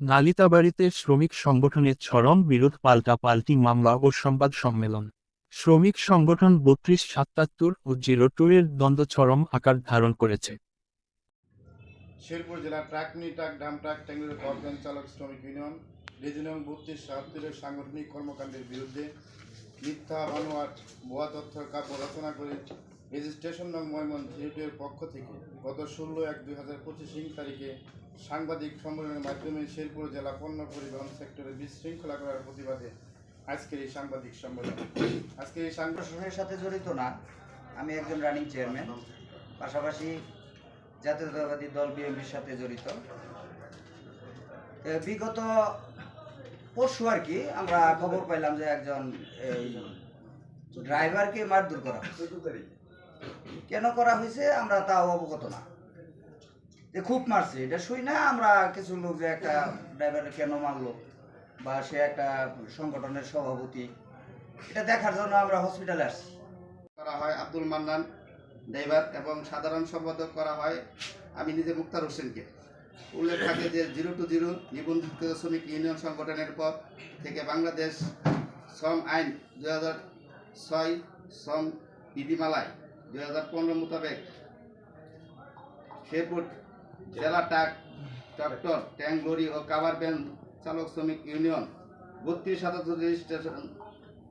নালিতাবাড়িতে শ্রমিক সংগঠনের চরম বিরোধ পাল্টা পাল্টি মামলা ও সংবাদ সম্মেলন। শ্রমিক সংগঠন বত্রিশ, সাতাত্তর ও জিরো টু এর দ্বন্দ্ব চরম আকার ধারণ করেছে। শেরপুর জেলা ট্রাক ডাম ট্যাঙ্গুরি গভর্নমেন্ট চালক শ্রমিক ইউনিয়ন রিজিনাল বত্রিশ সাহাত্তরের সাংগঠনিক কর্মকাণ্ডের বিরুদ্ধে মিথ্যা বানোয়াট ভুয়া তথ্য কাব্য রচনা করে রেজিস্ট্রেশন নং ময়মন জিরোটির পক্ষ থেকে গত ষোলো এক দুই হাজার পঁচিশ তারিখে সাংবাদিক সম্মেলনের মাধ্যমে শেরপুর জেলা পণ্য পরিবহন সেক্টরে বিশৃঙ্খলা করার প্রতিবাদে আজকের এই সাংবাদিক সম্মেলন আজকের এই সাংবাদিক সাথে জড়িত না, আমি একজন রানিং চেয়ারম্যান পাশাপাশি জাতীয়তাবাদী দল বিএনপির সাথে জড়িত বিগত পরশু আর কি আমরা খবর পাইলাম যে একজন এই ড্রাইভারকে মারধর করা। কেন করা হয়েছে আমরা তাও অবগত না। যে খুব মারছে, এটা শুই না, আমরা কিছু লোক যে একটা ড্রাইভার কেন মারলো বা সে একটা সংগঠনের সভাপতি, এটা দেখার জন্য আমরা হসপিটালে আসছি। করা হয় আব্দুল মান্নান ড্রাইভার এবং সাধারণ সম্পাদক করা হয় আমি নিজে মুক্তার হোসেনকে। উল্লেখ থাকে যে জিরো টু জিরো নিবন্ধিত শ্রমিক ইউনিয়ন সংগঠনের পর থেকে বাংলাদেশ শ্রম আইন হাজার ছয় শ্রম বিধিমালায় দুই হাজার পনেরো মোতাবেক শেরপুর জেলা ট্রাক, ট্রাক্টর ট্যাঙ্ক লরি ও কাভার ভ্যান চালক শ্রমিক ইউনিয়ন বত্রিশ সাতাত্তর রেজিস্ট্রেশন,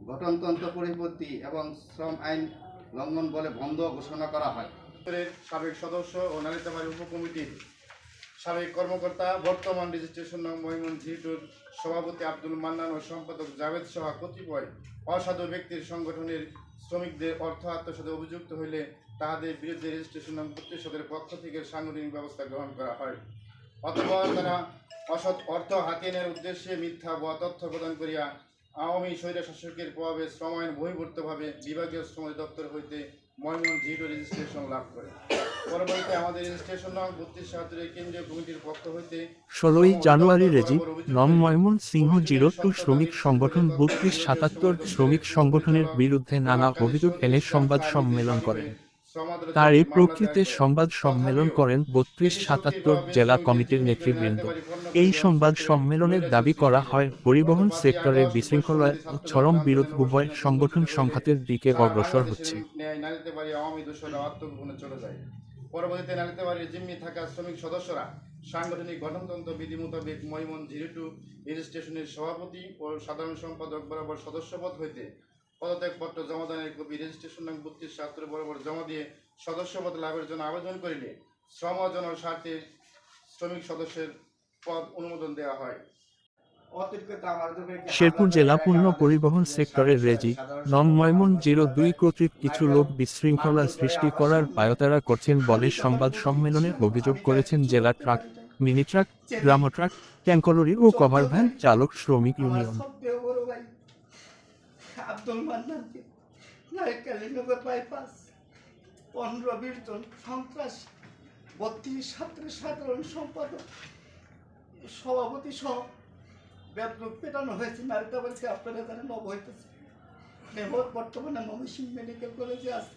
গঠনতন্ত্র পরিপত্তি এবং শ্রম আইন লঙ্ঘন বলে বন্ধ ঘোষণা করা হয়। সাবেক সদস্য ও নালিতাবাড়ি উপকমিটির সাবেক কর্মকর্তা, বর্তমান রেজিস্ট্রেশন নং জিটুর সভাপতি আব্দুল মান্নান ও সম্পাদক জাভেদ সহ কতিপয় অসাধু ব্যক্তির সংগঠনের শ্রমিকদের অর্থ আত্মসাতে অভিযুক্ত হইলে তাহাদের বিরুদ্ধে রেজিস্ট্রেশন নং প্রতিশোধের পক্ষ থেকে সাংগঠনিক ব্যবস্থা গ্রহণ করা হয়। অথবা তারা অসৎ অর্থ হাতিয়ে নেওয়ার উদ্দেশ্যে মিথ্যা বা তথ্য প্রদান করিয়া আওয়ামী স্বৈর শাসকের প্রভাবে শ্রম আইন বহির্ভূতভাবে বিভাগীয় শ্রম দপ্তর হইতে ময়মন জিরো রেজিস্ট্রেশন লাভ করে। পরবর্তীতে আমাদের রেজিস্ট্রেশন নং বত্রিশ সাহাত্তরের কেন্দ্রীয় কমিটির পক্ষ হইতে ষোলোই জানুয়ারি রেজি নম ময়মন সিংহ জিরো টু শ্রমিক সংগঠন বত্রিশ সাতাত্তর শ্রমিক সংগঠনের বিরুদ্ধে নানা অভিযোগ এনে সংবাদ সম্মেলন করেন। তার এই প্রকৃতিতে সংবাদ সম্মেলন করেন বত্রিশ সাতাত্তর জেলা কমিটির নেতৃবৃন্দ। এই সংবাদ সম্মেলনের দাবি করা হয় পরিবহন সেক্টরে বিশৃঙ্খলায় ও চরম বিরোধ উভয় সংগঠন সংঘাতের দিকে অগ্রসর হচ্ছে। পরবর্তীতে নালিতে জিম্মি থাকা শ্রমিক সদস্যরা সাংগঠনিক গঠনতন্ত্র বিধি মোতাবেক ময়মন জিরো টু রেজিস্ট্রেশনের সভাপতি ও সাধারণ সম্পাদক বরাবর সদস্যপদ হইতে পদত্যাগপত্র জমাদানের কপি রেজিস্ট্রেশন নং বত্রিশ ছাত্র বরাবর জমা দিয়ে সদস্যপদ লাভের জন্য আবেদন করিলে শ্রম অর্জনের স্বার্থে শ্রমিক সদস্যের পদ অনুমোদন দেওয়া হয়। শেরপুর জেলা পূর্ণ পরিবহন সেক্টরের রেজি নন ময়মন জিরো দুই কর্তৃক কিছু লোক বিশৃঙ্খলা সৃষ্টি করার পায়তারা করছেন বলে সংবাদ সম্মেলনে অভিযোগ করেছেন জেলা ট্রাক মিনি ট্রাক গ্রাম ট্রাক ট্যাঙ্কলরি ও কভার ভ্যান চালক শ্রমিক ইউনিয়ন। আব্দুল মান্নানকে নায়কালীনগর বাইপাস, পনেরো, বিশ জন সন্ত্রাস, বত্রিশ ছাত্রের সাধারণ সম্পাদক, সভাপতি সহ ব্যাপক পেটানো হয়েছে। নারীতাবাড়িতে আপনারা জানেন অবহিত মেহর বর্তমানে ময়মনসিংহ মেডিকেল কলেজে আছে।